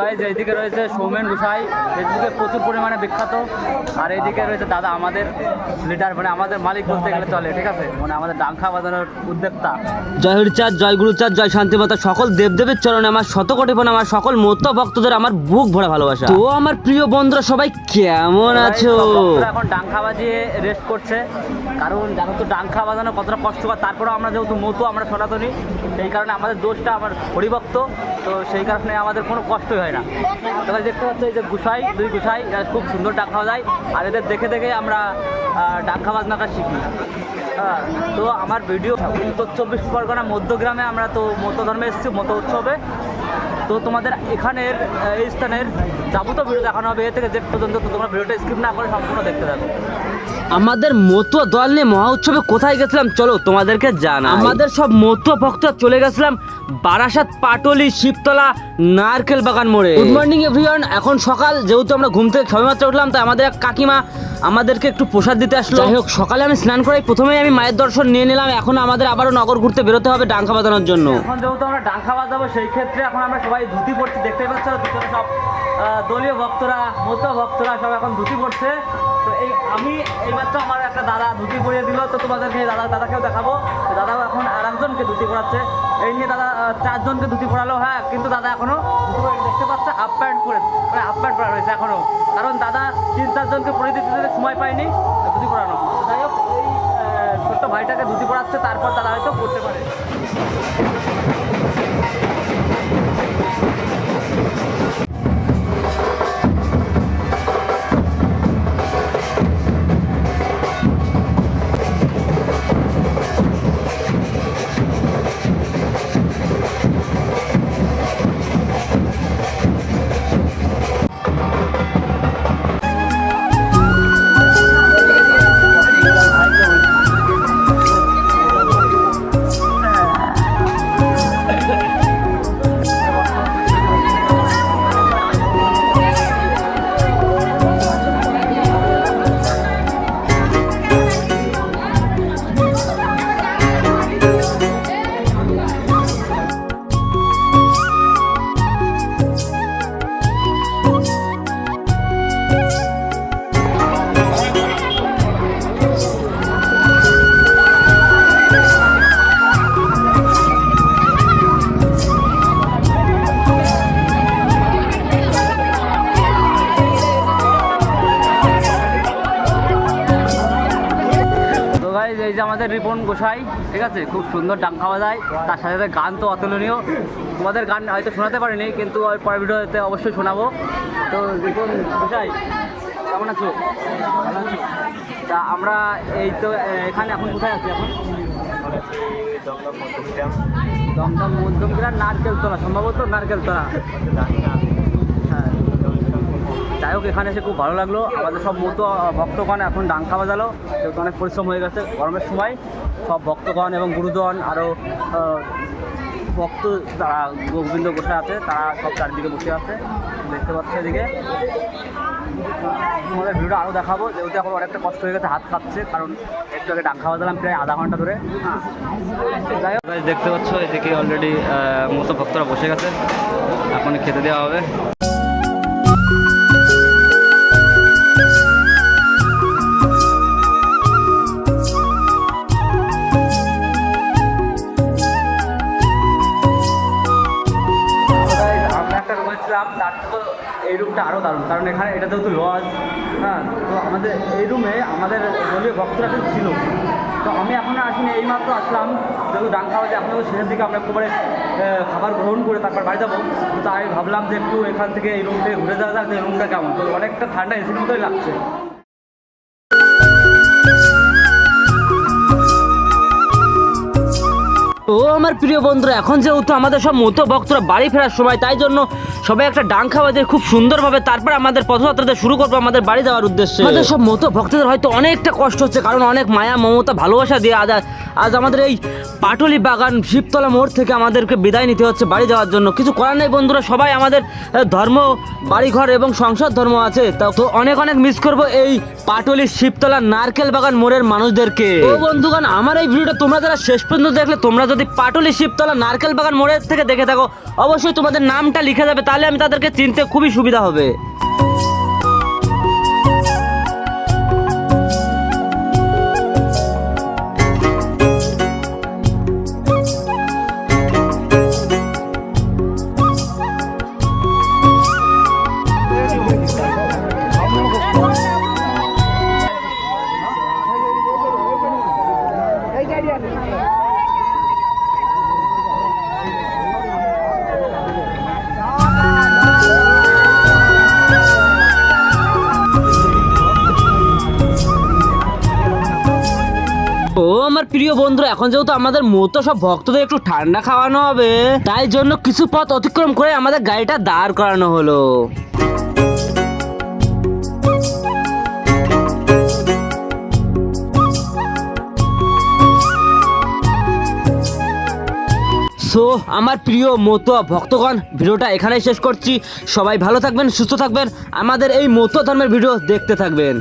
Guys এইদিকে রয়েছে সৌমেন গোসাই ফেসবুকে প্রচুর পরিমাণে বিখ্যাত। আর এইদিকে রয়েছে দাদা আমাদের লিডার মানে আমাদের মালিক বলতে গেলে চলে ঠিক আছে? মানে আমাদের ডাংখা বাজানোর উদ্যোক্তা। জয় হরিচাঁদ জয় গুরুচাঁদ জয় শান্তিমাতা সকল দেবদেবের চরণে আমার শতকোটি প্রণাম আমার সকল মত ভক্তদের আমার বুক ভরা ভালোবাসা। তো আমার প্রিয় বন্ধুরা সবাই কেমন আছো? এখন ডাংখা বাজিয়ে রেস্ট করছে। কারণ জানো তো ডাংখা বাজানো কতটা কষ্টকর তারপরেও আমরা যেহেতু মতো আমরা সনাতনী সেই কারণে আমাদের দোষটা আমার হরিভক্ত তো সেই কারণে আমাদের কোনো কষ্টই হয় না। তবে দেখতে পাচ্ছ এই যে গুসাই দুই গুসাই খুব সুন্দর ডাক খাওয়া যায় আর এদের দেখে দেখে আমরা ডাংখা বাজনাটা শিখি। হ্যাঁ, তো আমার ভিডিও উত্তর চব্বিশ পরগনা মধ্যগ্রামে আমরা তো মত ধর্মে এসেছি মত উৎসবে। তো তোমাদের এখানের এই স্থানের যাবতীয় ভিডিও দেখানো হবে। এ থেকে যে পর্যন্ত তোমরা ভিডিওটা স্কিপ না করে সম্পূর্ণ দেখতে থাকো। আমাদের মতুয়া দল নিয়ে মহা উৎসবে কোথায় গেছিলাম? চলো তোমাদেরকে জানা আমাদের সব মতুয়া ভক্তরা চলে গেছিলাম বারাসাত পাটলি শিবতলা নারকেল বাগান মোড়ে। গুড মর্নিং এভরিওয়ান এখন সকাল যেহেতু আমরা ঘুম থেকে সবেমাত্র উঠলাম তাই আমাদের এক কাকিমা আমাদেরকে একটু প্রসাদ দিতে আসলো। যাই হোক সকালে আমি স্নান করাই। প্রথমেই আমি মায়ের দর্শন নিয়ে নিলাম। এখন আমাদের আবারও নগর ঘুরতে বেরোতে হবে ডাঙ্কা বাজানোর জন্য। এখন যেহেতু আমরা ডাঙ্খা বাজাবো সেই ক্ষেত্রে এখন আমরা সবাই ধুতি পড়ছি দেখতে পাচ্ছ সব দলীয় ভক্তরা মতো ভক্তরা সব এখন ধুতি পড়ছে তো এই আমি এইমাত্র আমার একটা দাদা ধুতি পরিয়ে দিল, তো তোমাদেরকে দাদা দাদাকেও দেখাবো। তো দাদা এখন আর একজনকে ধুতি পড়াচ্ছে এই নিয়ে দাদা চারজনকে ধুতি পড়ালো হ্যাঁ কিন্তু দাদা এখনও ধুতি পরে দেখতে পাচ্ছে হাফ প্যান্ট পরে মানে হাফ প্যান্ট পরা রয়েছে এখনও। কারণ দাদা তিন চারজনকে পরিয়ে দিতে সময় পায়নি ধুতি পরানো যাই হোক, এই ছোট্ট ভাইটাকে ধুতি পড়াচ্ছে তারপর দাদা হয়তো পড়তে পারে। এই যে আমাদের রিপন গোসাই, ঠিক আছে? খুব সুন্দর ডাক খাওয়া যায়। তার সাথে সাথে গান তো অতুলনীয়। তোমাদের গান হয়তো শোনাতে পারিনি, কিন্তু ওই পরের ভিডিওতে অবশ্যই শোনাবো। তো রিপন গোসাই, কেমন আছো? তা আমরা এই তো এখানে এখন কোথায় আছি এখন? দমদম মধ্যমগ্রাম। নারকেল তোলা সম্ভবত নারকেল তোলা হ্যাঁ যাই হোক, এখানে এসে খুব ভালো লাগল। আমাদের সব মতো ভক্তগণ এখন ডাঙ্কা বাজালো যেহেতু অনেক পরিশ্রম হয়ে গেছে গরমের সময়, সব ভক্তগণ এবং গুরুজন আরও ভক্ত যারা গোবিন্দ বসে আছে, তারা সব চারিদিকে বসে আছে। দেখতে পাচ্ছে এদিকে। তোমাদের ভিডিও আরও দেখাবো, যেহেতু এখন অনেকটা কষ্ট হয়ে গেছে, হাত কাঁপছে, কারণ একটু আগে ডাঙ্কা বাজালাম প্রায় আধা ঘণ্টা ধরে। যাই হোক। দেখতে পাচ্ছ, এদিকে অলরেডি মতো ভক্তরা বসে গেছে। এখন খেতে দেওয়া হবে। একটা তার থেকে এই রুমটা আরও দারুণ। কারণ এখানে এটা যেহেতু লজ হ্যাঁ তো আমাদের এই রুমে আমাদের দলীয় ভক্তরা কিন্তু ছিল। তো আমি এখন আসিনি, এইমাত্র আসলাম। যেহেতু ডান খাওয়া যায় আপনাদের শেষের দিকে আমরা একটুবারে খাবার গ্রহণ করে তারপর বাড়ি যাব। তো তাই ভাবলাম যে একটু এখান থেকে এই রুম থেকে ঘুরে যাওয়া যাক যে এই রুমটা কেমন। তো অনেকটা ঠান্ডা এসির মতোই লাগছে। ও আমার প্রিয় বন্ধুরা এখন যেহেতু আমাদের সব মতো ভক্তরা বাড়ি ফেরার সময় তাই জন্য সবাই একটা ডাঙ্কা বাজে খুব সুন্দরভাবে তারপর আমাদের পথযাত্রাতে শুরু করব আমাদের বাড়ি যাওয়ার উদ্দেশ্যে। আমাদের সব মতো ভক্তদের হয়তো অনেকটা কষ্ট হচ্ছে কারণ অনেক মায়া মমতা ভালোবাসা দিয়ে আজ আজ আমাদের এই পাটলি বাগান শিবতলা মোড় থেকে আমাদেরকে বিদায় নিতে হচ্ছে বাড়ি যাওয়ার জন্য। কিছু করার নেই বন্ধুরা সবাই আমাদের ধর্ম বাড়িঘর এবং সংসার ধর্ম আছে। তা- তো অনেক অনেক মিস করব এই পাটলি শিবতলা নারকেল বাগান মোড়ের মানুষদেরকে। ও বন্ধুগণ আমার এই ভিডিওটা তোমরা যারা শেষ পর্যন্ত দেখলে তোমরা যদি যদি পাটুলি শিবতলা নারকেল বাগান মোড়ের থেকে দেখে থাকো, অবশ্যই তোমাদের নামটা লিখে যাবে, তাহলে আমি তাদেরকে চিনতে খুবই সুবিধা হবে। প্রিয় বন্ধু এখন যেহেতু আমাদের মতো সব ভক্তদের একটু ঠান্ডা খাওয়ানো হবে, তাই জন্য কিছু পথ অতিক্রম করে আমাদের গাড়িটা দাঁড় করানো হলো। সো আমার প্রিয় মতো ভক্তগণ, ভিডিওটা এখানেই শেষ করছি। সবাই ভালো থাকবেন, সুস্থ থাকবেন। আমাদের এই মতো ধর্মের ভিডিও দেখতে থাকবেন।